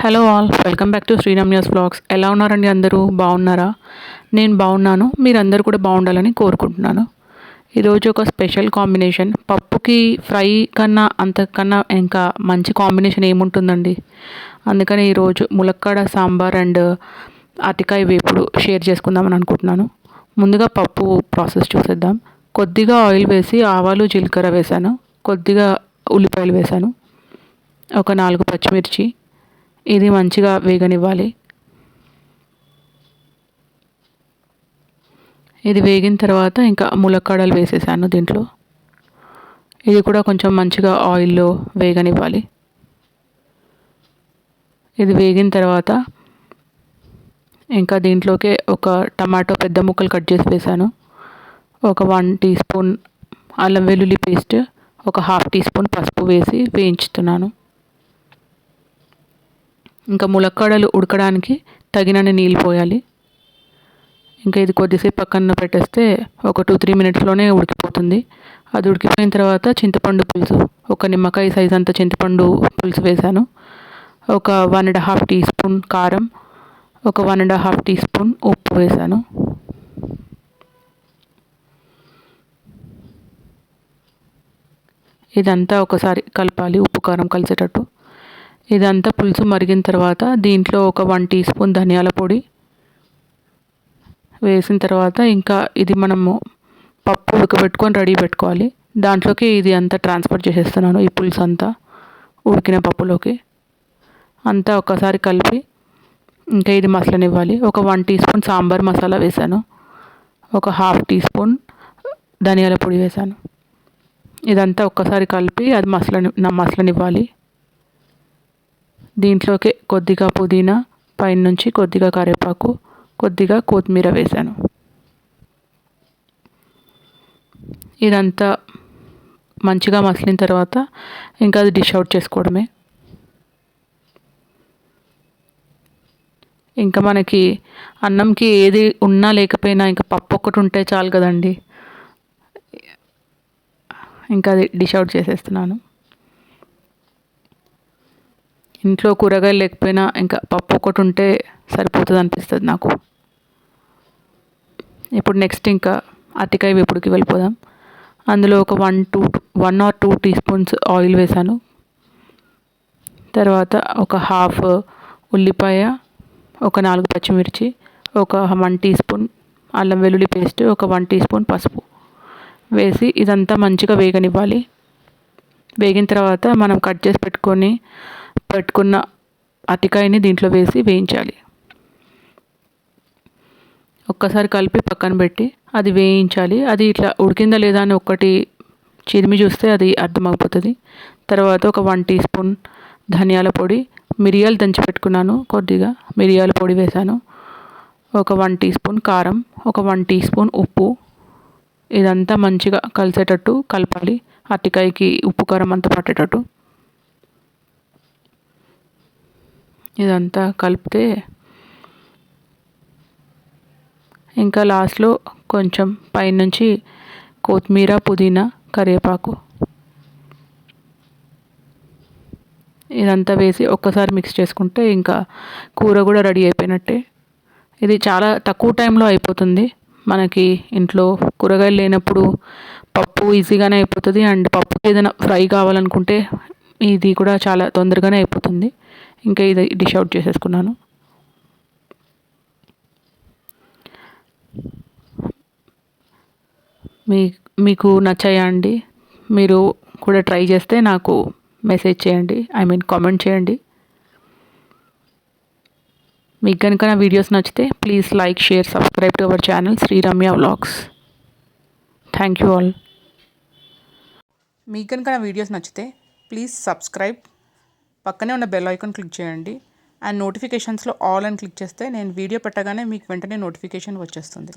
Hello all welcome back to Sriram news vlogs ఎలా ఉన్నారండి అందరూ? బాగున్నారా? నేను బాగున్నాను. మీరందరూ కూడా బాగుండాలని కోరుకుంటున్నాను. ఈరోజు ఒక స్పెషల్ కాంబినేషన్. పప్పుకి ఫ్రై కన్నా అంతకన్నా ఇంకా మంచి కాంబినేషన్ ఏముంటుందండి? అందుకని ఈరోజు ములక్కాడ సాంబార్ అండ్ అటికాయ వేపుడు షేర్ చేసుకుందామని అనుకుంటున్నాను. ముందుగా పప్పు ప్రాసెస్ చూసేద్దాం. కొద్దిగా ఆయిల్ వేసి ఆవాలు జీలకర్ర వేసాను కొద్దిగా ఉల్లిపాయలు వేసాను ఒక నాలుగు పచ్చిమిర్చి ఇది మంచిగా వేగనివ్వాలి? ఇది వేగిన తర్వాత ఇంకా ములక్కాడలు వేసేసాను దీంట్లో. ఇది కూడా కొంచెం మంచిగా ఆయిల్లో వేగనివ్వాలి. ఇది వేగిన తర్వాత ఇంకా దీంట్లోకే ఒక టమాటో పెద్ద ముక్కలు కట్ చేసి వేసాను. ఒక వన్ టీ స్పూన్ అల్లం వెల్లుల్లి పేస్ట్ ఒక హాఫ్ టీ స్పూన్ పసుపు వేసి వేయించుతున్నాను. ఇంకా ములక్కాడలు ఉడకడానికి తగినన్ని నీళ్ళు పోయాలి. ఇంకా ఇది కొద్దిసేపు పక్కన పెట్టేస్తే ఒక టూ త్రీ మినిట్స్లోనే ఉడికిపోతుంది. అది ఉడికిపోయిన తర్వాత చింతపండు పులుసు. ఒక నిమ్మకాయ సైజ్ అంత చింతపండు పులుసు వేసాను ఒక one and half teaspoon కారం. ఒక one and half teaspoon ఉప్పు వేసాను ఇదంతా ఒకసారి కలపాలి ఉప్పు కారం కలిసేటట్టు. ఇదంతా పులుసు మరిగిన తర్వాత దీంట్లో ఒక వన్ టీ స్పూన్ ధనియాల పొడి వేసిన తర్వాత ఇంకా ఇది మనము పప్పు ఉడకబెట్టుకొని రెడీ పెట్టుకోవాలి. దాంట్లోకి ఇది అంతా ట్రాన్స్ఫర్ చేసేస్తున్నాను ఈ పులుసు అంతా ఉడికిన పప్పులోకి. అంతా ఒకసారి కలిపి ఇంకా ఇది మసలనివ్వాలి. ఒక one teaspoon sambar masala వేసాను. ఒక హాఫ్ టీ స్పూన్ ధనియాల పొడి వేసాను. ఇదంతా ఒక్కసారి కలిపి అది మసలని మసలనివ్వాలి. దీంట్లోకి కొద్దిగా పుదీనా పైనుంచి కొద్దిగా కరివేపాకు కొద్దిగా కొత్తిమీర వేసాను ఇదంతా మంచిగా మసిలిన తర్వాత ఇంకా అది డిష్ అవుట్ చేసుకోవడమే. ఇంకా మనకి అన్నంకి ఏది ఉన్నా లేకపోయినా ఇంకా పప్పు ఒక్కటి ఉంటే చాలు కదండి. ఇంకా అది డిష్ అవుట్ చేసేస్తున్నాను. ఇంట్లో కూరగాయలు లేకపోయినా ఇంకా పప్పు ఒకటి ఉంటే సరిపోతుంది అనిపిస్తుంది నాకు. ఇప్పుడు నెక్స్ట్ ఇంకా అరటికాయ వేపుడుకి వెళ్ళిపోదాం. అందులో ఒక one two one or two teaspoons oil వేసాను. తర్వాత ఒక హాఫ్ ఉల్లిపాయ ఒక నాలుగు పచ్చిమిర్చి ఒక వన్ టీ స్పూన్ అల్లం వెల్లుల్లి పేస్ట్ ఒక వన్ టీ స్పూన్ పసుపు వేసి ఇదంతా మంచిగా వేగనివ్వాలి. వేగిన తర్వాత మనం కట్ చేసి పెట్టుకొని పెట్టుకున్న అరటికాయని దీంట్లో వేసి వేయించాలి. ఒక్కసారి కలిపి పక్కన పెట్టి అది వేయించాలి. అది ఇట్లా ఉడికిందా లేదా అని ఒక్కటి చిరిమి చూస్తే అది అర్థమైపోతుంది తర్వాత ఒక వన్ టీ స్పూన్ ధనియాల పొడి మిరియాలు దంచి పెట్టుకున్నాను కొద్దిగా మిరియాల పొడి వేసాను ఒక వన్ టీ స్పూన్ కారం ఒక వన్ టీ స్పూన్ ఉప్పు. ఇదంతా మంచిగా కలిసేటట్టు కలపాలి. అరటికాయకి ఉప్పు కారం అంతా పట్టేటట్టు. ఇదంతా కలిపితే ఇంకా లాస్ట్లో కొంచెం పైనుంచి కొత్తిమీర పుదీనా కరివేపాకు ఇదంతా వేసి ఒక్కసారి మిక్స్ చేసుకుంటే ఇంకా కూర కూడా రెడీ అయిపోయినట్టే. ఇది చాలా తక్కువ టైంలో అయిపోతుంది. మనకి ఇంట్లో కూరగాయలు లేనప్పుడు పప్పు ఈజీగానే అయిపోతుంది. అండ్ పప్పు ఏదైనా ఫ్రై కావాలనుకుంటే ఇది కూడా చాలా తొందరగానే అయిపోతుంది. ఇంకా ఇది డిష్ అవుట్ చేసేసుకున్నాను. మీ మీకు నచ్చాయా అండి? మీరు కూడా ట్రై చేస్తే నాకు మెసేజ్ చేయండి. ఐ మీన్ కామెంట్ చేయండి. మీకు కనుక నా వీడియోస్ నచ్చితే please like share subscribe to our channel Sriramya vlogs thank you all మీకు కనుక నా వీడియోస్ నచ్చితే ప్లీజ్ సబ్స్క్రైబ్ పక్కనే ఉన్న బెల్ ఐకాన్ క్లిక్ చేయండి. అండ్ నోటిఫికేషన్స్లో ఆల్ అని క్లిక్ చేస్తే నేను వీడియో పెట్టగానే మీకు వెంటనే నోటిఫికేషన్ వచ్చేస్తుంది.